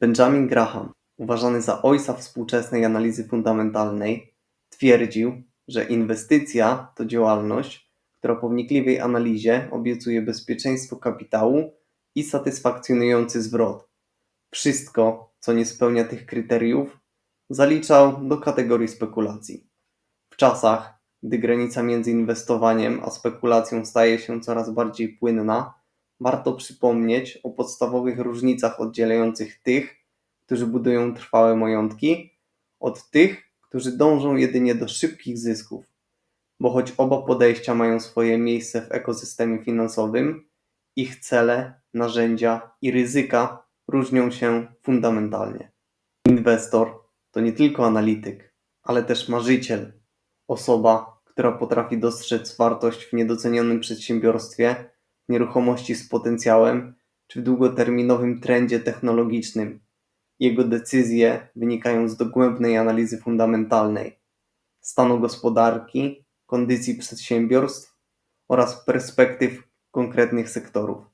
Benjamin Graham, uważany za ojca współczesnej analizy fundamentalnej, twierdził, że inwestycja to działalność, która po wnikliwej analizie obiecuje bezpieczeństwo kapitału i satysfakcjonujący zwrot. Wszystko, co nie spełnia tych kryteriów, zaliczał do kategorii spekulacji. W czasach, gdy granica między inwestowaniem a spekulacją staje się coraz bardziej płynna, warto przypomnieć o podstawowych różnicach oddzielających tych, którzy budują trwałe majątki, od tych, którzy dążą jedynie do szybkich zysków. Bo choć oba podejścia mają swoje miejsce w ekosystemie finansowym, ich cele, narzędzia i ryzyka różnią się fundamentalnie. Inwestor to nie tylko analityk, ale też marzyciel, osoba, która potrafi dostrzec wartość w niedocenionym przedsiębiorstwie, nieruchomości z potencjałem czy w długoterminowym trendzie technologicznym. Jego decyzje wynikają z dogłębnej analizy fundamentalnej, stanu gospodarki, kondycji przedsiębiorstw oraz perspektyw konkretnych sektorów.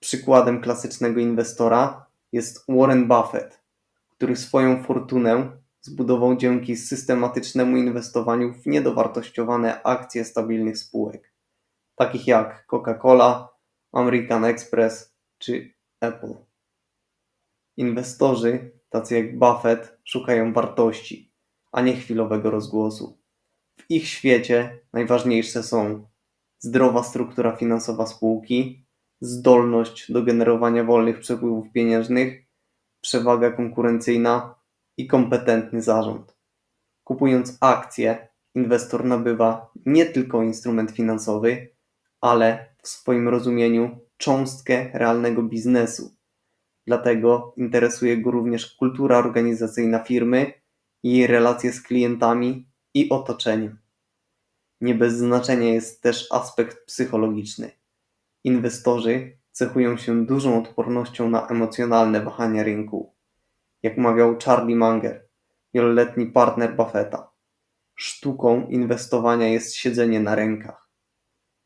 Przykładem klasycznego inwestora jest Warren Buffett, który swoją fortunę zbudował dzięki systematycznemu inwestowaniu w niedowartościowane akcje stabilnych spółek, takich jak Coca-Cola, American Express czy Apple. Inwestorzy, tacy jak Buffett, szukają wartości, a nie chwilowego rozgłosu. W ich świecie najważniejsze są zdrowa struktura finansowa spółki, zdolność do generowania wolnych przepływów pieniężnych, przewaga konkurencyjna i kompetentny zarząd. Kupując akcje, inwestor nabywa nie tylko instrument finansowy, ale w swoim rozumieniu cząstkę realnego biznesu. Dlatego interesuje go również kultura organizacyjna firmy jej relacje z klientami i otoczeniem. Nie bez znaczenia jest też aspekt psychologiczny. Inwestorzy cechują się dużą odpornością na emocjonalne wahania rynku. Jak mawiał Charlie Munger, wieloletni partner Buffetta, sztuką inwestowania jest siedzenie na rękach.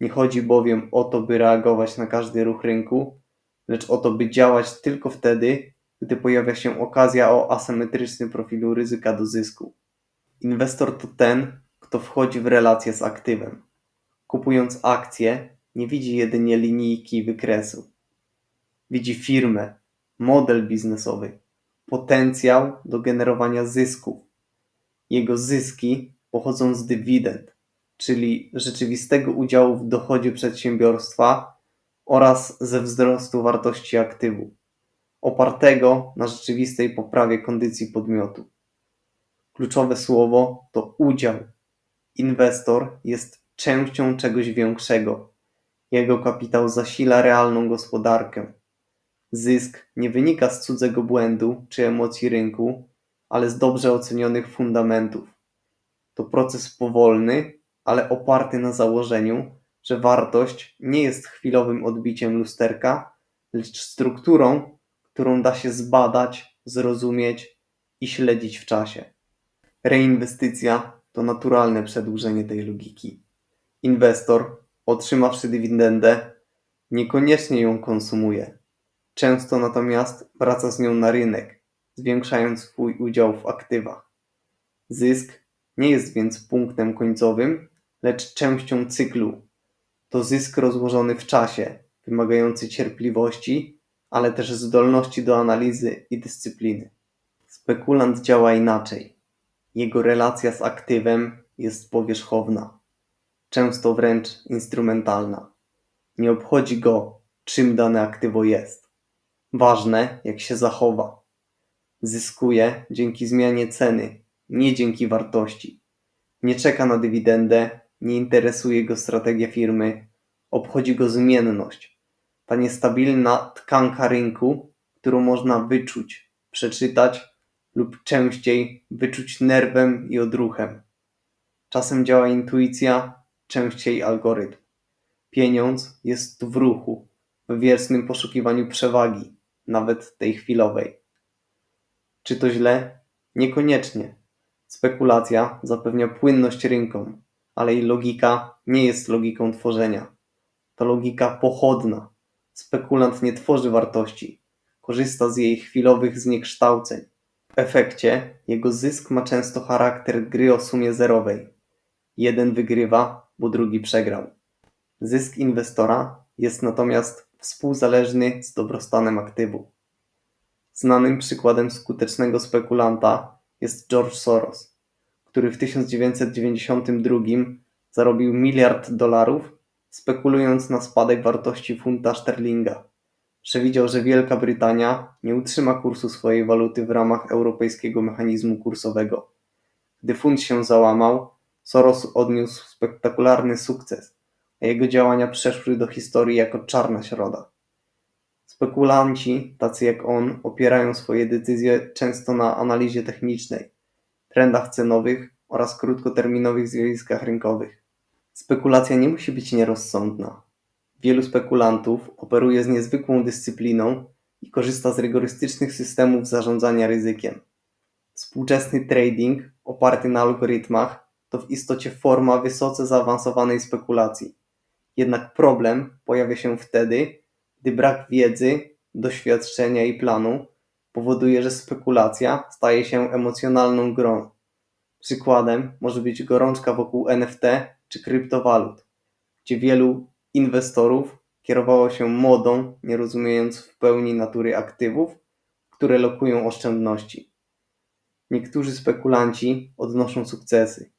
Nie chodzi bowiem o to, by reagować na każdy ruch rynku, lecz o to, by działać tylko wtedy, gdy pojawia się okazja o asymetrycznym profilu ryzyka do zysku. Inwestor to ten, kto wchodzi w relacje z aktywem. Kupując akcje, nie widzi jedynie linijki wykresu. Widzi firmę, model biznesowy, potencjał do generowania zysków. Jego zyski pochodzą z dywidend, czyli rzeczywistego udziału w dochodzie przedsiębiorstwa oraz ze wzrostu wartości aktywu, opartego na rzeczywistej poprawie kondycji podmiotu. Kluczowe słowo to udział. Inwestor jest częścią czegoś większego. Jego kapitał zasila realną gospodarkę. Zysk nie wynika z cudzego błędu czy emocji rynku, ale z dobrze ocenionych fundamentów. To proces powolny, ale oparty na założeniu, że wartość nie jest chwilowym odbiciem lusterka, lecz strukturą, którą da się zbadać, zrozumieć i śledzić w czasie. Reinwestycja to naturalne przedłużenie tej logiki. Inwestor, otrzymawszy dywidendę, niekoniecznie ją konsumuje. Często natomiast wraca z nią na rynek, zwiększając swój udział w aktywach. Zysk nie jest więc punktem końcowym, lecz częścią cyklu. To zysk rozłożony w czasie, wymagający cierpliwości, ale też zdolności do analizy i dyscypliny. Spekulant działa inaczej. Jego relacja z aktywem jest powierzchowna, często wręcz instrumentalna. Nie obchodzi go, czym dane aktywo jest. Ważne, jak się zachowa. Zyskuje dzięki zmianie ceny, nie dzięki wartości. Nie czeka na dywidendę, nie interesuje go strategia firmy, obchodzi go zmienność. Ta niestabilna tkanka rynku, którą można wyczuć, przeczytać lub częściej wyczuć nerwem i odruchem. Czasem działa intuicja, częściej algorytm. Pieniądz jest w ruchu, w wiersnym poszukiwaniu przewagi, nawet tej chwilowej. Czy to źle? Niekoniecznie. Spekulacja zapewnia płynność rynkom, ale jej logika nie jest logiką tworzenia. To logika pochodna. Spekulant nie tworzy wartości, korzysta z jej chwilowych zniekształceń. W efekcie jego zysk ma często charakter gry o sumie zerowej. Jeden wygrywa, bo drugi przegrał. Zysk inwestora jest natomiast współzależny z dobrostanem aktywu. Znanym przykładem skutecznego spekulanta jest George Soros, który w 1992 zarobił miliard dolarów spekulując na spadek wartości funta sterlinga. Przewidział, że Wielka Brytania nie utrzyma kursu swojej waluty w ramach europejskiego mechanizmu kursowego. Gdy funt się załamał, Soros odniósł spektakularny sukces, a jego działania przeszły do historii jako czarna środa. Spekulanci, tacy jak on, opierają swoje decyzje często na analizie technicznej, trendach cenowych oraz krótkoterminowych zjawiskach rynkowych. Spekulacja nie musi być nierozsądna. Wielu spekulantów operuje z niezwykłą dyscypliną i korzysta z rygorystycznych systemów zarządzania ryzykiem. Współczesny trading, oparty na algorytmach, to w istocie forma wysoce zaawansowanej spekulacji. Jednak problem pojawia się wtedy, gdy brak wiedzy, doświadczenia i planu powoduje, że spekulacja staje się emocjonalną grą. Przykładem może być gorączka wokół NFT czy kryptowalut, gdzie wielu inwestorów kierowało się modą, nie rozumiejąc w pełni natury aktywów, które lokują oszczędności. Niektórzy spekulanci odnoszą sukcesy,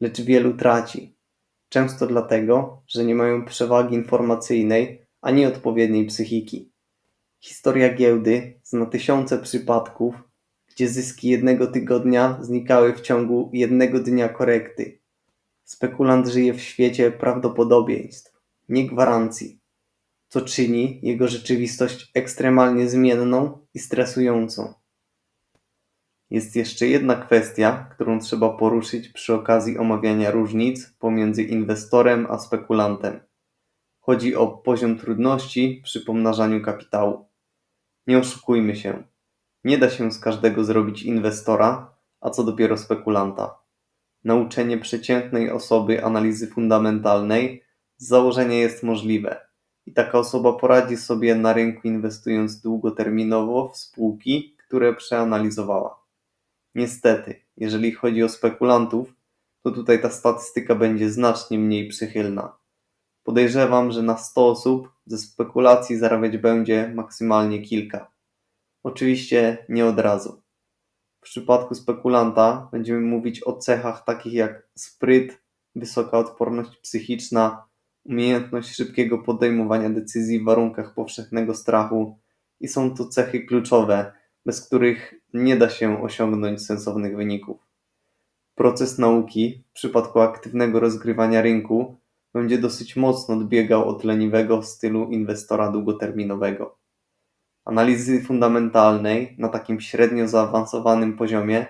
lecz wielu traci. Często dlatego, że nie mają przewagi informacyjnej ani odpowiedniej psychiki. Historia giełdy zna tysiące przypadków, gdzie zyski jednego tygodnia znikały w ciągu jednego dnia korekty. Spekulant żyje w świecie prawdopodobieństw, nie gwarancji, co czyni jego rzeczywistość ekstremalnie zmienną i stresującą. Jest jeszcze jedna kwestia, którą trzeba poruszyć przy okazji omawiania różnic pomiędzy inwestorem a spekulantem. Chodzi o poziom trudności przy pomnażaniu kapitału. Nie oszukujmy się. Nie da się z każdego zrobić inwestora, a co dopiero spekulanta. Nauczenie przeciętnej osoby analizy fundamentalnej z założenia jest możliwe i taka osoba poradzi sobie na rynku inwestując długoterminowo w spółki, które przeanalizowała. Niestety, jeżeli chodzi o spekulantów, to tutaj ta statystyka będzie znacznie mniej przychylna. Podejrzewam, że na 100 osób ze spekulacji zarabiać będzie maksymalnie kilka. Oczywiście nie od razu. W przypadku spekulanta będziemy mówić o cechach takich jak spryt, wysoka odporność psychiczna, umiejętność szybkiego podejmowania decyzji w warunkach powszechnego strachu i są to cechy kluczowe, bez których nie da się osiągnąć sensownych wyników. Proces nauki w przypadku aktywnego rozgrywania rynku będzie dosyć mocno odbiegał od leniwego stylu inwestora długoterminowego. Analizy fundamentalnej na takim średnio zaawansowanym poziomie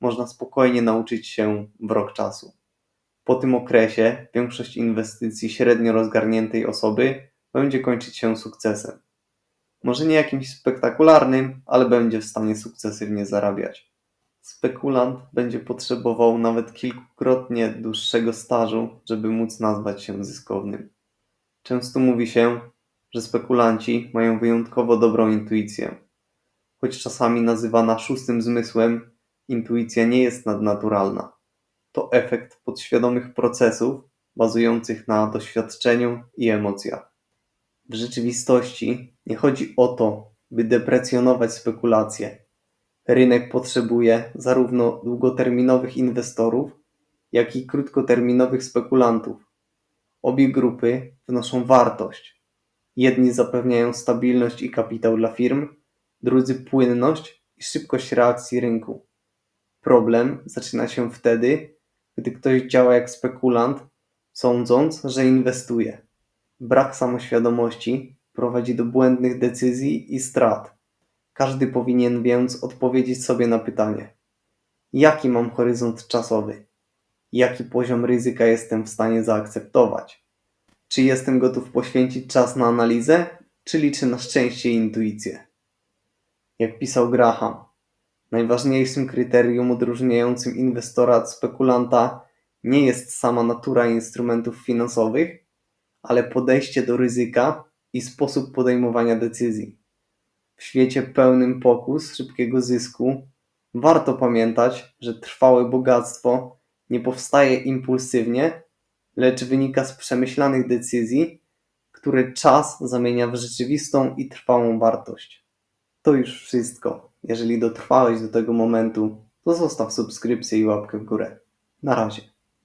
można spokojnie nauczyć się w rok czasu. Po tym okresie większość inwestycji średnio rozgarniętej osoby będzie kończyć się sukcesem. Może nie jakimś spektakularnym, ale będzie w stanie sukcesywnie zarabiać. Spekulant będzie potrzebował nawet kilkukrotnie dłuższego stażu, żeby móc nazwać się zyskownym. Często mówi się, że spekulanci mają wyjątkowo dobrą intuicję. Choć czasami nazywana szóstym zmysłem, intuicja nie jest nadnaturalna. To efekt podświadomych procesów bazujących na doświadczeniu i emocjach. W rzeczywistości nie chodzi o to, by deprecjonować spekulacje. Rynek potrzebuje zarówno długoterminowych inwestorów, jak i krótkoterminowych spekulantów. Obie grupy wnoszą wartość. Jedni zapewniają stabilność i kapitał dla firm, drudzy płynność i szybkość reakcji rynku. Problem zaczyna się wtedy, gdy ktoś działa jak spekulant, sądząc, że inwestuje. Brak samoświadomości prowadzi do błędnych decyzji i strat. Każdy powinien więc odpowiedzieć sobie na pytanie: jaki mam horyzont czasowy? Jaki poziom ryzyka jestem w stanie zaakceptować? Czy jestem gotów poświęcić czas na analizę, czy liczę na szczęście i intuicję? Jak pisał Graham, najważniejszym kryterium odróżniającym inwestora od spekulanta nie jest sama natura instrumentów finansowych, ale podejście do ryzyka i sposób podejmowania decyzji. W świecie pełnym pokus, szybkiego zysku, warto pamiętać, że trwałe bogactwo nie powstaje impulsywnie, lecz wynika z przemyślanych decyzji, które czas zamienia w rzeczywistą i trwałą wartość. To już wszystko. Jeżeli dotrwałeś do tego momentu, to zostaw subskrypcję i łapkę w górę. Na razie.